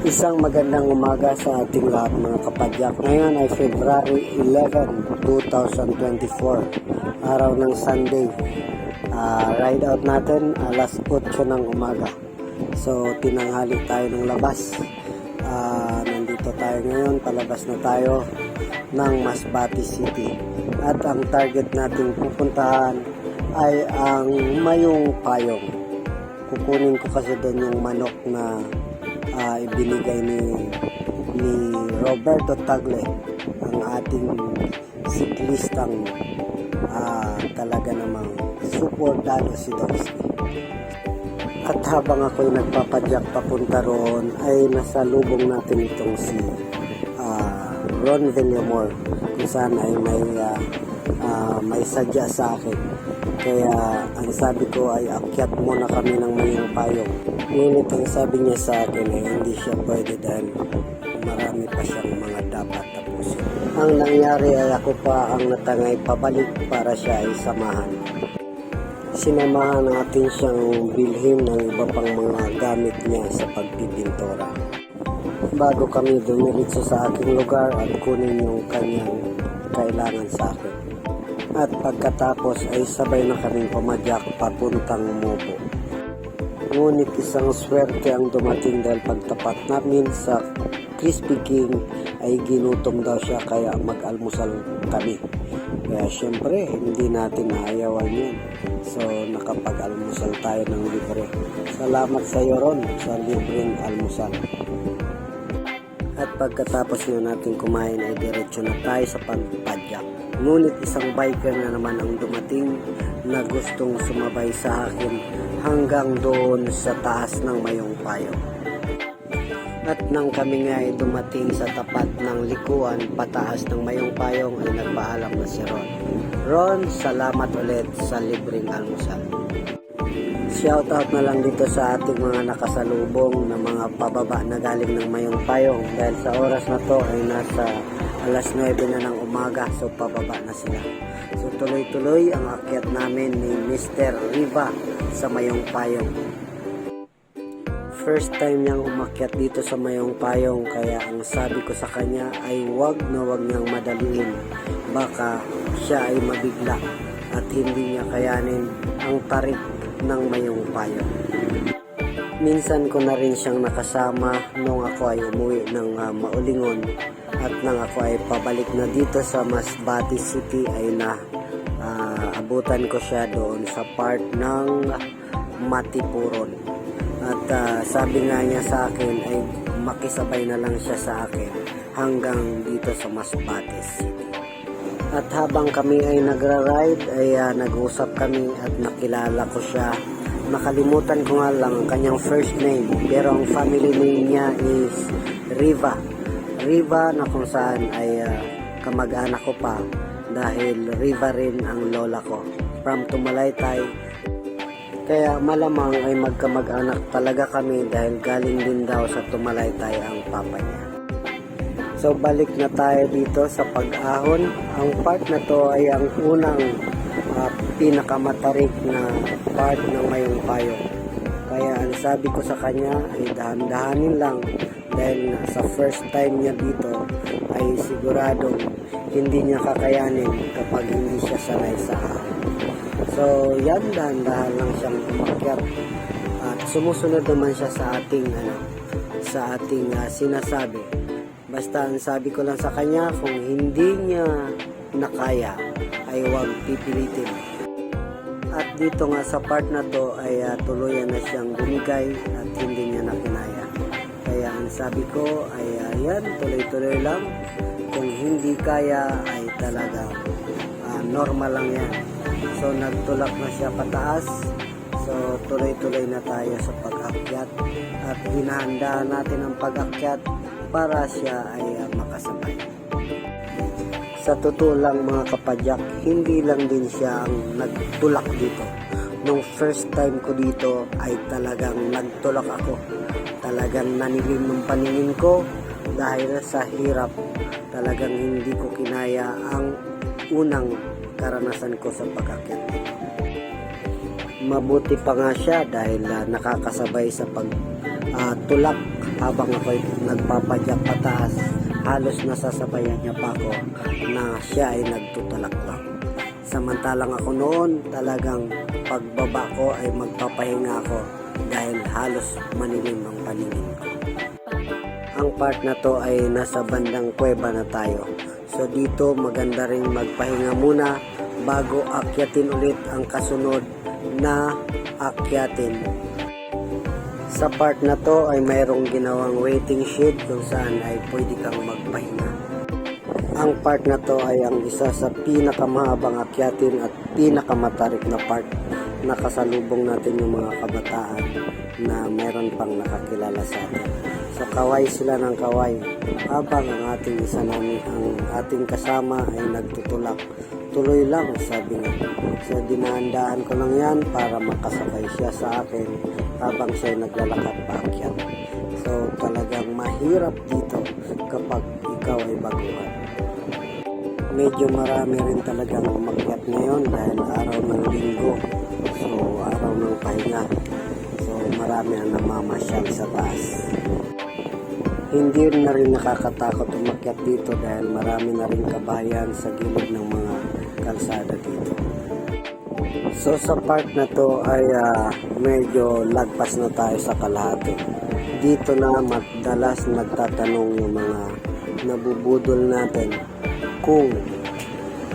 Isang magandang umaga sa ating lahat mga kapadyak. Ngayon ay February 11, 2024. Araw ng Sunday. Ah, ride out natin alas 8 ng umaga. So tinanghali tayo ng labas. Ah, nandito tayo ngayon. Palabas na tayo ng Masbate City. At ang target nating pupuntahan ay ang Mayong Payong. Kukunin ko kasi doon yung manok na ah, ibinigay ni ni Roberto Tagle ang ating siklistang ah, talaga namang supportado si Donsky. At habang ako'y nagpapadyak papunta roon ay nasa lubong natin itong si ah, Ron Villamor kung saan ay may ah, ah, may sadya sa akin. Kaya ang sabi ko ay akyat muna kami ng mayong payong. Ngunit ang sabi niya sa akin ay hindi siya pwede dahil marami pa siyang mga dapat tapusin. Ang nangyari ay ako pa ang natangay pabalik para siya ay samahan. Sinamahan natin siyang bilhin ng iba pang mga gamit niya sa pagpipintura. Bago kami dumiritso sa aking lugar at kunin yung kanyang kailangan sa akin. At pagkatapos ay sabay na kaming pumadyak papuntang Mobo. Ngunit isang swerte ang dumating dahil pagtapat namin sa Crispy King ay ginutom daw siya kaya mag-almusal kami. Kaya syempre hindi natin naayawan yun. So nakapag-almusal tayo ng libre. Salamat sa iyo Ron sa libreng almusal. At pagkatapos na natin kumain ay diretso na tayo sa pagpadyak. Ngunit isang biker na naman ang dumating na gustong sumabay sa akin hanggang doon sa taas ng mayong payo. At nang kami nga ay dumating sa tapat ng likuan pataas ng mayong payong ay nagpaalam na si Ron. Ron, salamat ulit sa libreng almusal. Shoutout na lang dito sa ating mga nakasalubong na mga pababa na galing ng mayong payong dahil sa oras na to ay nasa alas 9 na ng umaga so pababa na sila. So tuloy-tuloy ang akyat namin ni Mr. Riva sa mayong payong. First time niyang umakyat dito sa mayong payong kaya ang sabi ko sa kanya ay wag na wag niyang madaliin. Baka siya ay mabigla at hindi niya kayanin ang tarik ng mayong payong. Minsan ko na rin siyang nakasama nung ako ay umuwi ng ah, Maulingon at nang ako ay pabalik na dito sa Masbate City ay na ah, abutan ko siya doon sa part ng Matipuron. At ah, sabi nga niya sa akin ay makisabay na lang siya sa akin hanggang dito sa Masbate City. At habang kami ay nagra-ride ay ah, nag-usap kami at nakilala ko siya. Nakalimutan ko nga lang ang kanyang first name pero ang family name niya is Riva. Riva na kung saan ay ah, kamag-anak ko pa dahil Riva rin ang lola ko. From Tumalaytay, kaya malamang ay magkamag-anak talaga kami dahil galing din daw sa Tumalaytay ang papa niya. So balik na tayo dito sa pag-ahon. Ang part na to ay ang unang ah, pinakamatarik na part ng mayong payo. Kaya ang sabi ko sa kanya ay dahan-dahanin lang dahil sa first time niya dito ay siguradong hindi niya kakayanin kapag hindi siya sanay sa ahon. So yan dahan-dahan lang siyang umakyat at sumusunod naman siya sa ating ano sa ating ah, sinasabi. Basta ang sabi ko lang sa kanya kung hindi niya nakaya ay huwag pipilitin. At dito nga sa part na to ay ah, tuluyan na siyang bumigay at hindi niya nakinaya. Sabi ko ay ah, yan, tuloy-tuloy lang. Kung hindi kaya ay talaga ah, normal lang yan. So nagtulak na siya pataas. So tuloy-tuloy na tayo sa pag-akyat at hinahanda natin ang pag-akyat para siya ay ah, makasabay. Sa totoo lang mga kapadyak, hindi lang din siya ang nagtulak dito. Nung first time ko dito ay talagang nagtulak ako. Talagang nanilim ng paningin ko dahil sa hirap. Talagang hindi ko kinaya ang unang karanasan ko sa pag-akyat dito. Mabuti pa nga siya dahil ah, nakakasabay sa pag ah, tulak habang ako'y nagpapadyak pataas, halos nasasabayan niya pa ako na siya ay nagtutulak lang. Samantalang ako noon, talagang pagbaba ko ay magpapahinga ako dahil halos manilim ang paningin ko. Ang part na to ay nasa bandang kuweba na tayo. So dito maganda ring magpahinga muna bago akyatin ulit ang kasunod na akyatin. Sa part na to ay mayroong ginawang waiting shed kung saan ay pwede kang magpahinga. Ang part na to ay ang isa sa pinakamahabang akyatin at pinakamatarik na part na kasalubong natin yung mga kabataan na meron pang nakakilala sa atin. So kaway sila ng kaway habang ang ating isa namin, ang ating kasama ay nagtutulak. Tuloy lang, sabi niya. So dinahandaan ko lang yan para makasabay siya sa akin habang siya naglalakad paakyat. So talagang mahirap dito kapag ikaw ay baguhan medyo marami rin talagang umakyat ngayon dahil araw ng linggo. So, araw ng pahinga. So, marami ang namamasyal sa taas. Hindi na rin nakakatakot umakyat dito dahil marami na rin kabayan sa gilid ng mga kalsada dito. So sa part na to ay ah, medyo lagpas na tayo sa kalahati. Dito na madalas nagtatanong yung mga nabubudol natin kung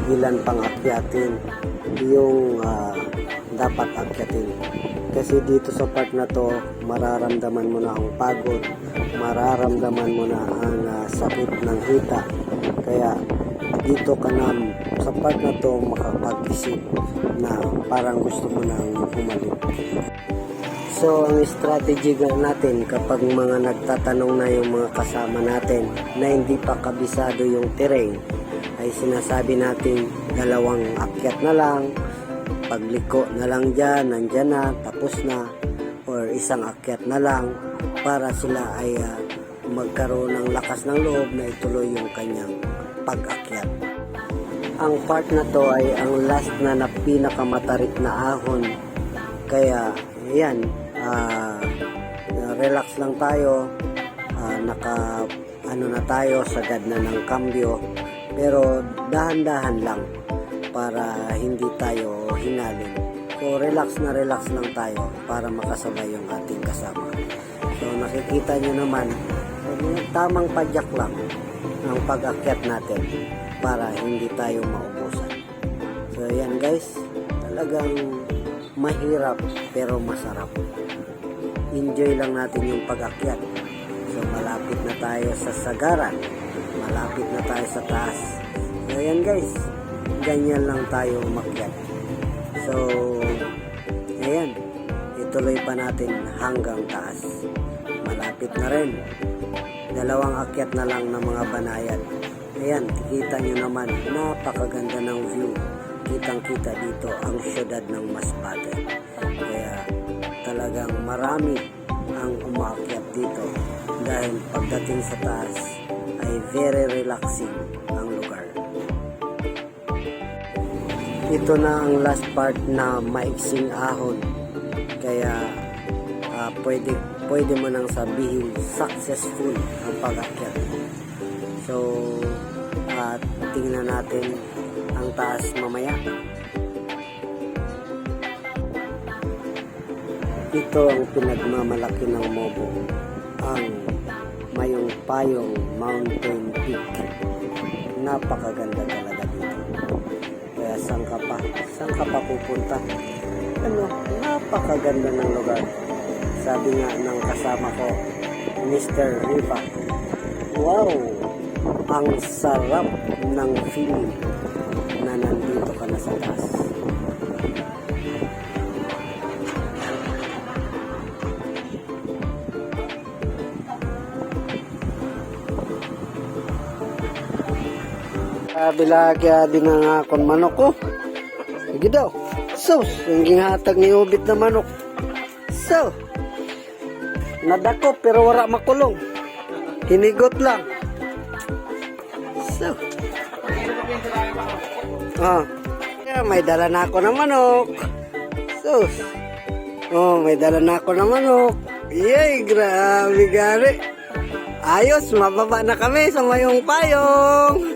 ilan pang akyatin yung ah, dapat akyatin. Kasi dito sa part na to, mararamdaman mo na ang pagod, mararamdaman mo na ang ah, sakit ng hita. Kaya dito ka na sa part na to makapag-isip na parang gusto mo nang bumalik. So, ang strategy natin kapag mga nagtatanong na yung mga kasama natin na hindi pa kabisado yung terrain, ay sinasabi natin dalawang akyat na lang, pagliko na lang dyan, nandyan na, tapos na, or isang akyat na lang para sila ay ah, magkaroon ng lakas ng loob na ituloy yung kanyang pag-akyat. Ang part na to ay ang last na na pinakamatarik na ahon. Kaya, yan, ah, relax lang tayo, ah, naka, ano na tayo, sagad na ng kambyo, pero dahan-dahan lang para hindi tayo hinalin. So, relax na relax lang tayo para makasabay yung ating kasama. So, nakikita nyo naman, tamang padyak lang ang pag-akyat natin para hindi tayo maubusan. So, yan guys, talagang mahirap pero masarap. Enjoy lang natin yung pag-akyat. So, malapit na tayo sa sagaran. Malapit na tayo sa taas. So, yan guys, ganyan lang tayo umakyat. So, ayan, ituloy pa natin hanggang taas. Malapit na rin. Dalawang akyat na lang ng mga banayad. Ayan, kita nyo naman, napakaganda ng view. Kitang kita dito ang syudad ng Masbate. Kaya talagang marami ang umaakyat dito dahil pagdating sa taas ay very relaxing ang lugar. Ito na ang last part na maiksing ahon. Kaya ah, pwede, pwede mo nang sabihin successful ang pag-akyat. So, at tingnan natin ang taas mamaya. Ito ang pinagmamalaki ng Mobo, ang Mayong Payong Mountain Peak. Napakaganda talaga dito. Kaya saan ka pa? Saan ka pa pupunta? Ano, napakaganda ng lugar. Sabi nga ng kasama ko, Mr. Riva, wow, ang sarap ng feeling na nandito ka na sa taas. Sabi lagi din ang akong manok ko. Sige daw. Sus, yung gihatag ni Ubit na manok. So, nadako pero wala makulong. Hinigot lang. So, ah, may dala na ako ng manok. Sus, oh, may dala na ako ng manok. Yay, grabe gari. Ayos, mababa na kami sa mayong payong.